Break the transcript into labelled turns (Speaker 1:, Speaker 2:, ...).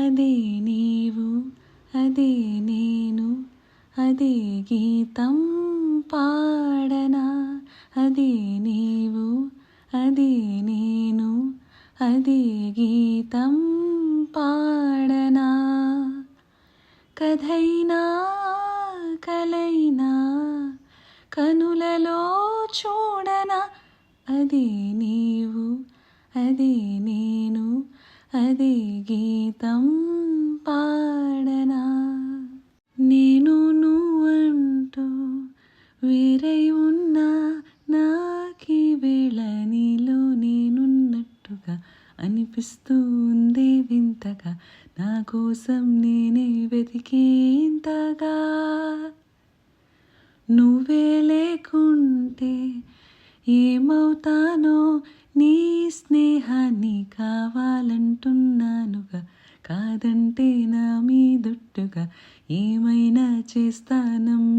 Speaker 1: అదే నీవు అదే నేను అదే గీతం పాడనా? అదే నీవు అదే నేను అదే గీతం పాడనా? కథైనా కలైనా కనులలో చూడనా? అదే నీవు అదే నేను అదే గీతం పాడనా? నేను నువ్వంటూ వేరై ఉన్నా నాకి వేళ నీలో నేనున్నట్టుగా అనిపిస్తూంది వింతగా. నా కోసం నేనే వెతికేంతగా? నువ్వే లేకుంటే ఏమవుతానో నీ స్నేహాన్ని కాదంటే నా మీదొట్టుగా ఏమైనా చేస్తానమ్మేటుగా?